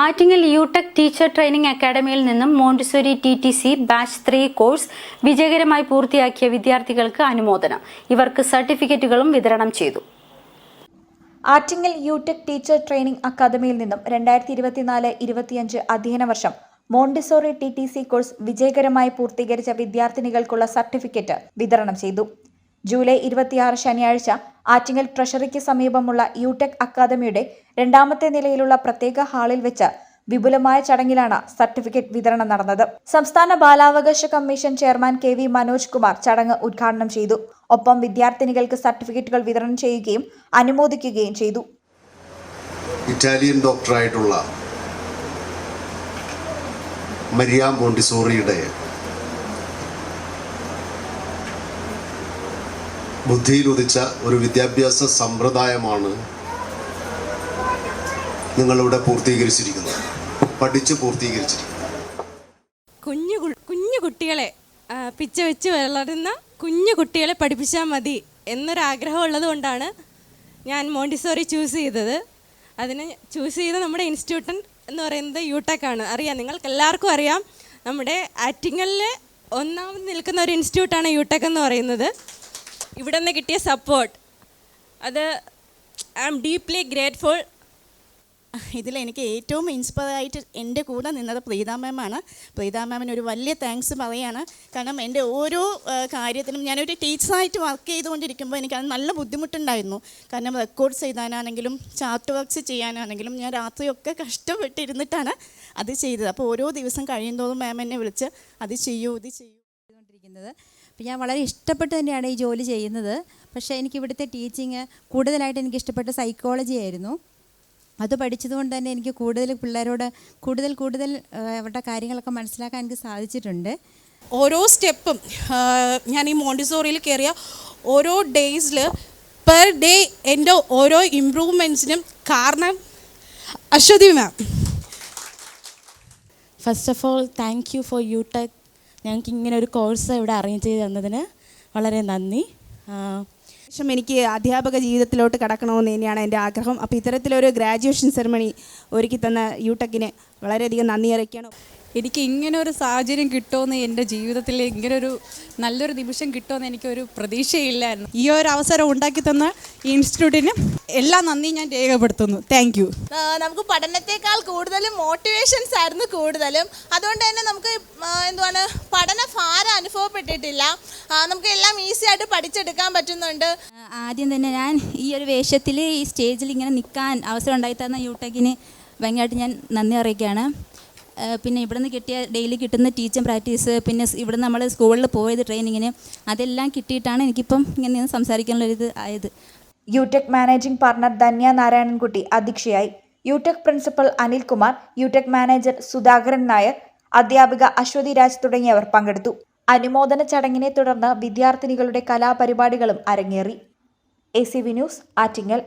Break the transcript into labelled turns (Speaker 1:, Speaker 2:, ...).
Speaker 1: Attingal യുടെക് teacher training അക്കാദമിയിൽ നിന്നും Montessori T T C batch three course വിജയകരമായി പൂർത്തിയാക്കിയ വിദ്യാർത്ഥികൾക്ക് അനുമോദനം. ഇവർക്ക് സർട്ടിഫിക്കറ്റുകളും വിതരണം ചെയ്തു.
Speaker 2: ആറ്റിങ്ങൽ യുടെക് ടീച്ചർ ട്രെയിനിംഗ് അക്കാദമിയിൽ നിന്നും രണ്ടായിരത്തി ഇരുപത്തിനാല് ഇരുപത്തിയഞ്ച് അധ്യയന വർഷം Montessori T T C course വിജയകരമായി പൂർത്തീകരിച്ച വിദ്യാർത്ഥിനികൾക്കുള്ള സർട്ടിഫിക്കറ്റ് വിതരണം ചെയ്തു. ജൂലൈ ഇരുപത്തിയാറ് ശനിയാഴ്ച ആറ്റിങ്ങൽ ട്രഷറിക്ക് സമീപമുള്ള യുടെക് അക്കാദമിയുടെ രണ്ടാമത്തെ നിലയിലുള്ള പ്രത്യേക ഹാളിൽ വെച്ച് വിപുലമായ ചടങ്ങിലാണ് സർട്ടിഫിക്കറ്റ് വിതരണം നടന്നത്. സംസ്ഥാന ബാലാവകാശ commission chairman K V Manoj Kumar ചടങ്ങ് ഉദ്ഘാടനം ചെയ്തു. ഒപ്പം വിദ്യാർത്ഥിനികൾക്ക് സർട്ടിഫിക്കറ്റുകൾ വിതരണം ചെയ്യുകയും അനുമോദിക്കുകയും ചെയ്തു.
Speaker 3: ഇറ്റാലിയൻ ഡോക്ടറായിട്ടുള്ള മരിയ മോണ്ടിസോറിയുടെ ബുദ്ധിയിലുദിച്ച ഒരു വിദ്യാഭ്യാസ സമ്പ്രദായമാണ് നിങ്ങളിവിടെ പൂർത്തീകരിച്ചിരിക്കുന്നത്. പഠിച്ച് പൂർത്തീകരിച്ചിരിക്കുന്നത്.
Speaker 4: കുഞ്ഞു കുഞ്ഞു കുട്ടികളെ പിച്ച വെച്ച് വളരുന്ന കുഞ്ഞു കുട്ടികളെ പഠിപ്പിച്ചാൽ മതി എന്നൊരാഗ്രഹം ഉള്ളത് കൊണ്ടാണ് ഞാൻ മോണ്ടിസോറി ചൂസ് ചെയ്തത്. അതിന് ചൂസ് ചെയ്ത നമ്മുടെ ഇൻസ്റ്റിറ്റ്യൂട്ടൻ എന്ന് പറയുന്നത് യൂടെക് ആണ് അറിയാം നിങ്ങൾക്ക് എല്ലാവർക്കും അറിയാം. നമ്മുടെ ആറ്റിങ്ങലിലെ ഒന്നാമത് നിൽക്കുന്ന ഒരു ഇൻസ്റ്റിറ്റ്യൂട്ടാണ് യൂടെക് എന്ന് പറയുന്നത്. ഇവിടെ നിന്ന് കിട്ടിയ സപ്പോർട്ട് അത് ഐ ആം ഡീപ്ലി ഗ്രേറ്റ്ഫുൾ
Speaker 5: ഇതിൽ എനിക്ക് ഏറ്റവും ഇൻസ്പയർ ആയിട്ട് എന്റെ കൂടെ നിന്നത് പ്രീത മാമാണ് പ്രീത മാമിന് ഒരു വലിയ താങ്ക്സ് പറയാണ്. കാരണം എന്റെ ഓരോ കാര്യത്തിനും ഞാനൊരു ടീച്ചറായിട്ട് വർക്ക് ചെയ്തുകൊണ്ടിരിക്കുമ്പോൾ എനിക്ക് നല്ല ബുദ്ധിമുട്ടുണ്ടായിരുന്നു. കാരണം റെക്കോർഡ്സ് ചെയ്താനാണെങ്കിലും ചാർട്ട് വർക്ക്സ് ചെയ്യാനാണെങ്കിലും ഞാൻ രാത്രിയൊക്കെ കഷ്ടപ്പെട്ടിരുന്നിട്ടാണ് അത് ചെയ്തത്. അപ്പോൾ ഓരോ ദിവസം കഴിയുന്തോറും മാം എന്നെ വിളിച്ച് അത് ചെയ്യൂ ഇത് ചെയ്യൂ.
Speaker 6: ചെയ്തുകൊണ്ടിരിക്കുന്നത് അപ്പോൾ ഞാൻ വളരെ ഇഷ്ടപ്പെട്ട് തന്നെയാണ് ഈ ജോലി ചെയ്യുന്നത്. പക്ഷേ എനിക്ക് ഇവിടുത്തെ ടീച്ചിങ് കൂടുതലായിട്ട് എനിക്ക് ഇഷ്ടപ്പെട്ട സൈക്കോളജി ആയിരുന്നു. അത് പഠിച്ചതുകൊണ്ട് തന്നെ എനിക്ക് കൂടുതൽ പിള്ളേരോട് കൂടുതൽ കൂടുതൽ അവരുടെ കാര്യങ്ങളൊക്കെ മനസ്സിലാക്കാൻ എനിക്ക് സാധിച്ചിട്ടുണ്ട്.
Speaker 7: ഓരോ സ്റ്റെപ്പും ഞാൻ ഈ മോണ്ടിസോറിയിൽ കയറിയ ഓരോ ഡേയ്സിൽ പെർ ഡേ എന്റെ ഓരോ ഇമ്പ്രൂവ്മെന്റ്സിനും കാരണം Aswathy ma'am
Speaker 5: first of all thank you for UTech ഞങ്ങൾക്ക് ഇങ്ങനെ ഒരു കോഴ്സ് ഇവിടെ അറേഞ്ച് ചെയ്ത് തന്നതിന് വളരെ നന്ദി.
Speaker 8: ശേഷം എനിക്ക് അധ്യാപക ജീവിതത്തിലോട്ട് കടക്കണമെന്ന് തന്നെയാണ് എന്റെ ആഗ്രഹം. അപ്പോൾ ഇത്തരത്തിലൊരു ഗ്രാജുവേഷൻ സെറമണി ഒരുക്കി തന്ന യൂടെക്കിന് വളരെയധികം നന്ദി അറിയിക്കണം
Speaker 9: എനിക്ക് ഇങ്ങനെ ഒരു സാഹചര്യം കിട്ടുമെന്ന് എന്റെ ജീവിതത്തിൽ ഇങ്ങനൊരു ഒരു നല്ലൊരു നിമിഷം കിട്ടുമെന്ന് എനിക്കൊരു പ്രതീക്ഷയില്ലായിരുന്നു.
Speaker 7: ഈ ഒരു അവസരം ഉണ്ടാക്കി തന്ന ഈ ഇൻസ്റ്റിറ്റ്യൂട്ടിന് എല്ലാ നന്ദിയും ഞാൻ രേഖപ്പെടുത്തുന്നു. താങ്ക് യു
Speaker 10: നമുക്ക് പഠനത്തെക്കാൾ കൂടുതലും മോട്ടിവേഷൻസ് ആയിരുന്നു കൂടുതലും. അതുകൊണ്ട് തന്നെ നമുക്ക് എന്തുവാണ് പഠന ഭാരം അനുഭവപ്പെട്ടിട്ടില്ല. നമുക്ക് എല്ലാം ഈസി ആയിട്ട് പഠിച്ചെടുക്കാൻ പറ്റുന്നുണ്ട്.
Speaker 6: ആദ്യം തന്നെ ഞാൻ ഈ ഒരു വേഷത്തിൽ ഈ സ്റ്റേജിൽ ഇങ്ങനെ നിൽക്കാൻ അവസരം ഉണ്ടായി തന്ന യൂടെക്കിന് ഭയങ്കരമായിട്ട് ഞാൻ നന്ദി അറിയിക്കുകയാണ് പിന്നെ ഇവിടുന്ന് കിട്ടിയ ഡെയിലി കിട്ടുന്ന ടീച്ചിങ് പ്രാക്ടീസ് പിന്നെ ഇവിടെ നമ്മൾ സ്കൂളിൽ പോയത് ട്രെയിനിങ്ങിന് അതെല്ലാം കിട്ടിയിട്ടാണ് എനിക്കിപ്പം ഇങ്ങനെ സംസാരിക്കാനുള്ളൊരിത് ആയത്.
Speaker 2: യുടെക് മാനേജിംഗ് പാർട്ണർ ധന്യ നാരായണൻകുട്ടി അധ്യക്ഷയായി. യുടെക് പ്രിൻസിപ്പൽ അനിൽകുമാർ യുടെക് മാനേജർ സുധാകരൻ നായർ അധ്യാപിക അശ്വതി രാജ് തുടങ്ങിയവർ പങ്കെടുത്തു. അനുമോദന ചടങ്ങിനെ തുടർന്ന് വിദ്യാർത്ഥിനികളുടെ കലാപരിപാടികളും അരങ്ങേറി. A C V news Attingal.